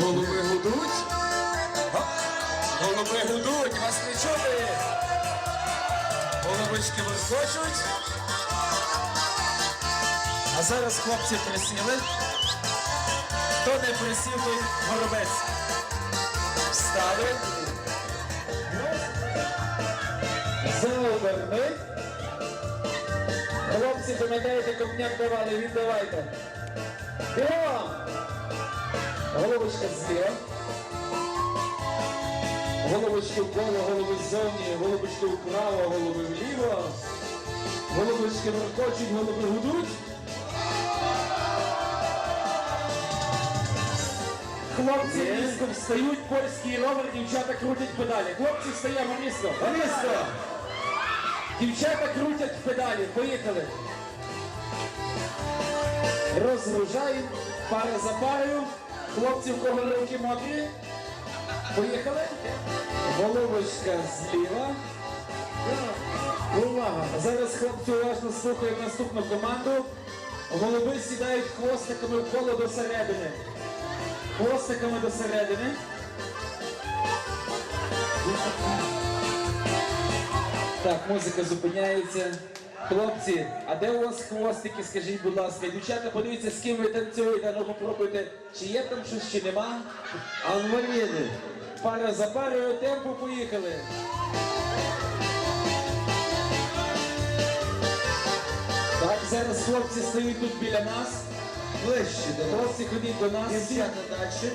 Голуби гудуть. Голуби гудуть, вас не чути. Голубочки вискочуть. А зараз хлопці присіли. Хто не присів, той горобець. Встали. Заоберни. Хлопці, пам'ятаєте, копняк давали, віддавайте. Бігом! Головочка зліва. Головочки вправо, голови ззовні, головочки вправо, голови вліво. Головочки веркочуть, голови гудуть. Хлопці низько встають, польський ровер, дівчата крутять педалі. Хлопці встаємо низько. Низько. Дівчата крутять педалі. Поїхали. Розгружаємо, пара за парою. Хлопці, в кого руки мокрі. Поїхали. Головочка зліва. Увага! Зараз хлопці уважно слухають наступну команду. Голуби сідають хвостиками в коло до середини. Хвостиками до середини. Так, музика зупиняється. Хлопці, а де у вас хвостики, скажіть, будь ласка, дівчата, подивіться, з ким ви танцюєте, ну попробуйте, чи є там щось, чи нема. Анваліни. Пара за парою, темпу поїхали. Так, зараз хлопці стоять тут біля нас. Ближче до нас. Хлопці, ходіть до нас. Дівчата далі.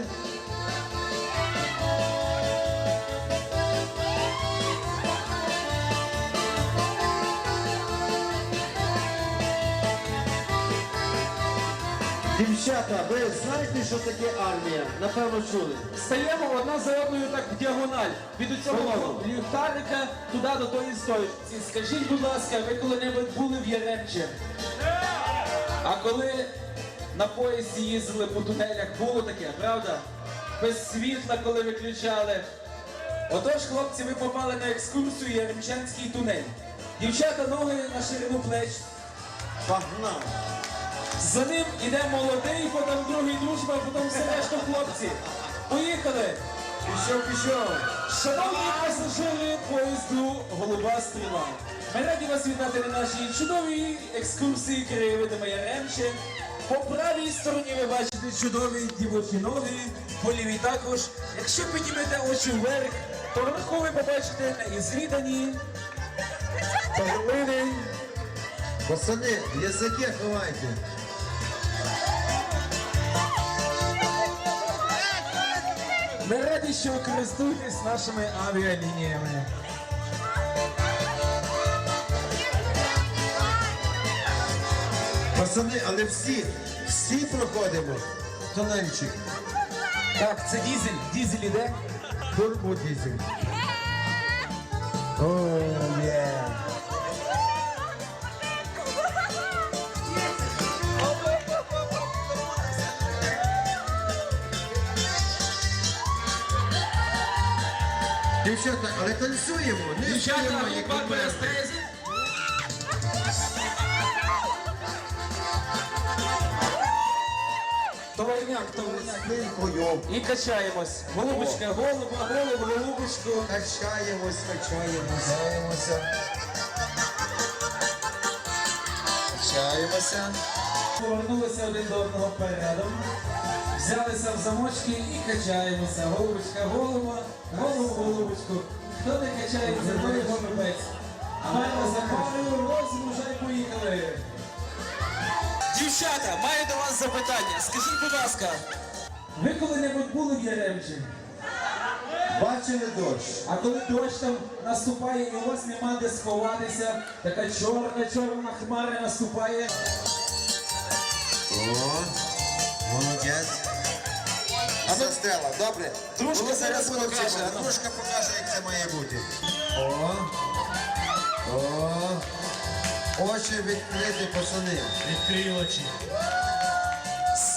Дівчата, ви знаєте, що таке армія? Напевно чули. Стаємо одна за одною так в діагональ. Від цього ліхтарика туди до тої стоїчці. Скажіть, будь ласка, ви коли-небудь були в Яремче? А коли на поїзді їздили по тунелях, було таке, правда? Без світла, коли виключали. Отож, хлопці, ви попали на екскурсію Яремчанський тунель. Дівчата ноги на ширину плеч. Погнали. За ним іде молодий, потім другий дружба, а потім все решта хлопці. Поїхали! Пішов, пішов. Шановні пасажири поїзду Голуба стріла. Ми раді вас вітати на нашій чудовій екскурсії краєвидами Яремче. По правій стороні ви бачите чудові дівочі ноги, по лівій також. Якщо піднімете очі вверх, то вверху ви побачите неізвідані перлини. Пацани, язики ховайте. Ми раді, що ви користуєтесь нашими авіалініями. Пацани, але всі, всі проходимо. Тоненчик. Так, це дізель. Дізель іде. Турбодізель. О, є. Дівчата, але танцюємо, не Дівчата, стоїмо, група як ми. Товарняк, товарняк. Спинкою. І качаємось. Голубочка, голуба, голуб, голубочку. Качаємось, качаємось, качаємося. Качаємося. Повернулися один до одного передом. Взялися в замочки і качаємося. Голубочка, голуба, голуб, голубочку. Хто не качається, той голубець. Пара за парою, розгружай, поїхали. Дівчата, маю до вас запитання. Скажіть, будь ласка, ви коли-небудь були в Яремчі? Бачили дощ. А коли дощ там наступає і у вас нема де сховатися, така чорна, чорна хмара наступає. О, молодець. А Застряла, добре. Дружка зараз покаже, а ну. Дружка покаже, як це має бути. О, о. Очі відкриті, пацани. Відкрий очі.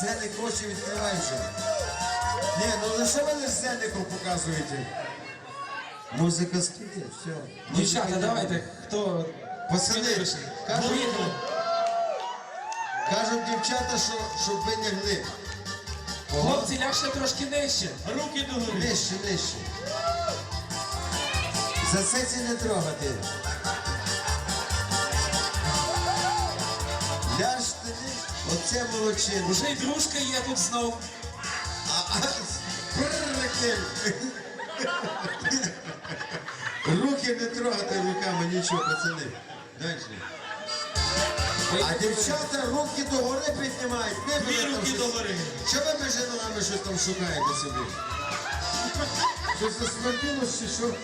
Зеник очі відкривай вже. Ні, ну за що ви не зенику показуєте? Музика скільки, все. Дівчата, давайте, хто Пацани, кажуть, кажуть дівчата, що, щоб ви не гли. Хлопці, ляжте трошки нижче. Руки догори. Нижче, нижче. За це ці не трогати. Ляжте. Оце молодчина. Уже й дружка є тут знов. А. Руки не трогати руками, нічого, пацани. Дальше. А дівчата руки догори піднімають. Не Дві там руки щось- догори. Що ви між ногами щось там шукаєте собі? Щось засмерділо чи що?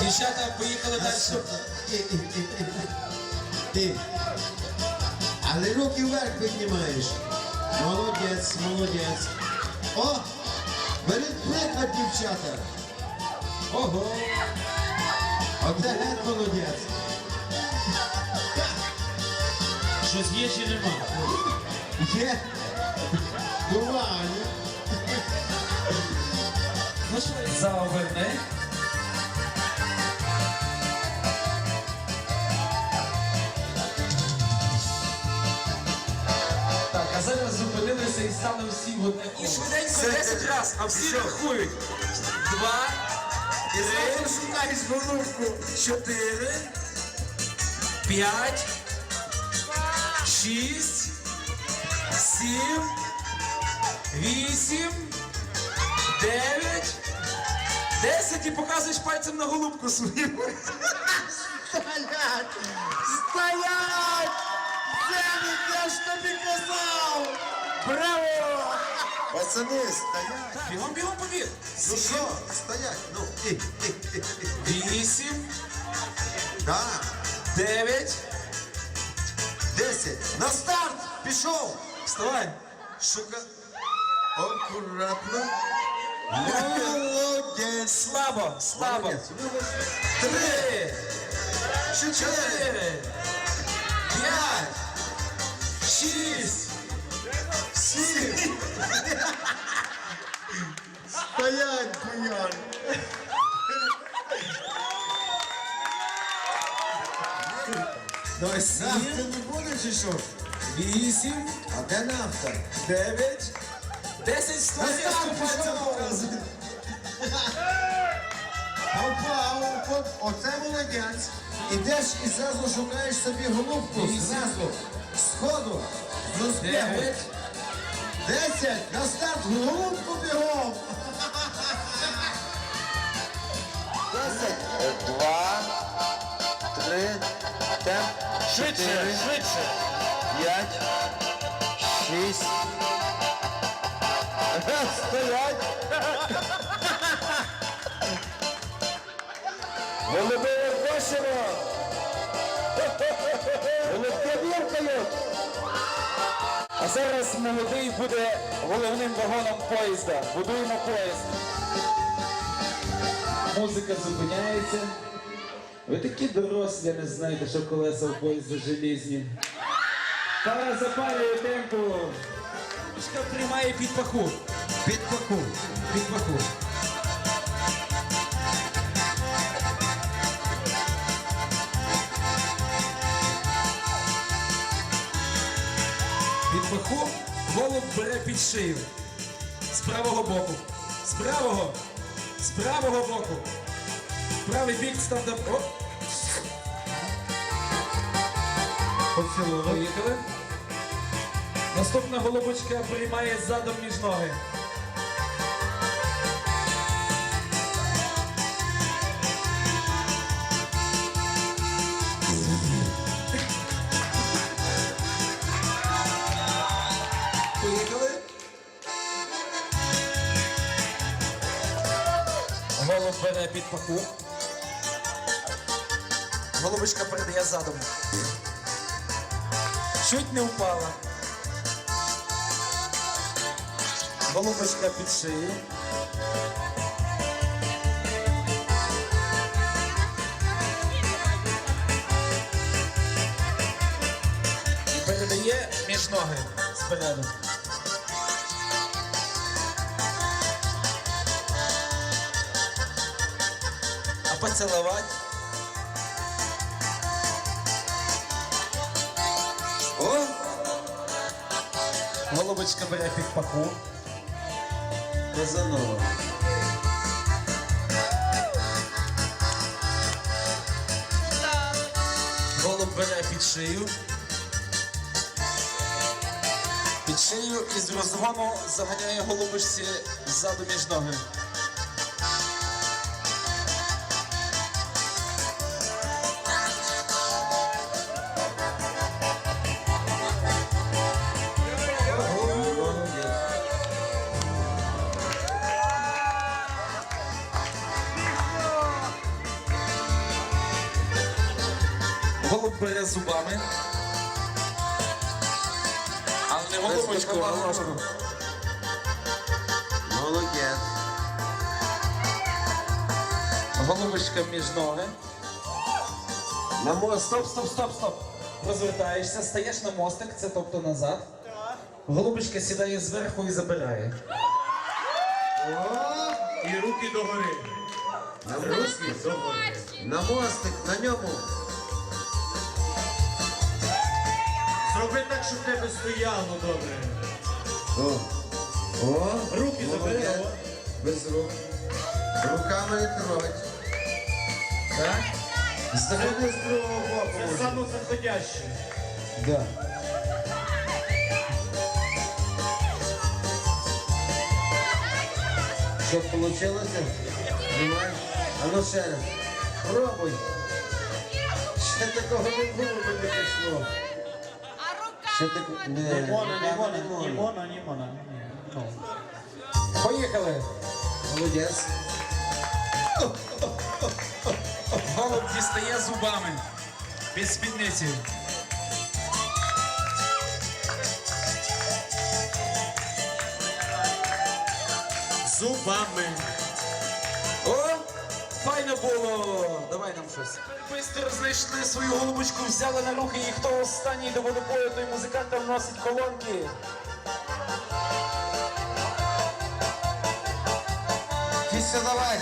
Дівчата поїхали далі. І, і, і, і, і. І. Але руки вверх піднімаєш. Молодець, молодець. О! Беріть приклад, дівчата. Ого! Оце геть молодець. Щось є чи нема? Є. Дувань. Ну що, заоверни. Зупинилися і стали всі в одне коло. І швиденько 10 разів, а всі рахують. Два, три, шукаєш головку. Чотири, п'ять, шість, сім, вісім, дев'ять, десять і показуєш пальцем на голубку свою. Стоять! Стоять! Зенит, я ж тобі казав! Браво! Пацани, стоять! Бігом, бігом побіг. Ну що, стоять? Ну, і, і, і, і. Вісім, Да, дев'ять. десять. На старт! Пішов! Вставай. Шука. Аккуратно. Молодець! Слабо, слабо. Молодець. Три, Чотири, чотири, п'ять, шість, Сім. стоять, буян! Давай сам ти не будеш чи що? Вісім, А де нафта? дев'ять, десять. Настав, пальцем показує. Опа, опа, оце молодець. Ідеш і зразу шукаєш собі голубку. Зразу. Сходу. З успіху. Дев'ять, Десять. На старт. Голубку бігом. Десять, два, три, темп, Швидше, чотири, швидше. п'ять, шість. Стоять! Голуби Кошево! Голубки! А зараз молодий буде головним вагоном поїзда. Будуємо поїзд. Музика зупиняється. Ви такі дорослі, не знаєте, що колеса в поїзда желізні. Пара запалює темпу. Тримає під паху. Під паку. Під паху. Голуб бере під шию. З правого боку. З правого. З правого боку. Правий бік стандап. Оп. Поцілунок. Поїхали. Наступна голубочка приймає задом між ноги. Голуб бере під паку. Голубочка передає задом. Чуть не впала. Голубочка під шию. Передає між ноги спереду. А поцілувати. О, Голубочка бере під паху. Казанова. Голуб бере під шию. Під шию і з розгону заганяє голубочці ззаду між ноги. Бере зубами. Але не голубочку, а ложку. Молодець. Голубочка між ноги. На мост. Стоп, стоп, стоп, стоп. Розвертаєшся, стаєш на мостик, це тобто назад. Голубочка сідає зверху і забирає. І руки догори. На русський. На мостик, на ньому. Зроби так, щоб тебе стояло добре. О. О. Руки забери, Молодець. Без рук. Руками не трогать. Так? Заходи з другого боку. Це може. самозаходяще. Да. Що вийшло? А ну ще раз. Пробуй. Ще такого не було, би не пішло. Ще так... Не, не можна, не можна. Ну. Поїхали! Молодець. Голуб дістає зубами під спідницею. Зубами. Файно було! Давай нам щось. Бистро знайшли свою голубочку, взяли на руки і хто останній до водопою, той музикантам носить колонки. Кися, давай.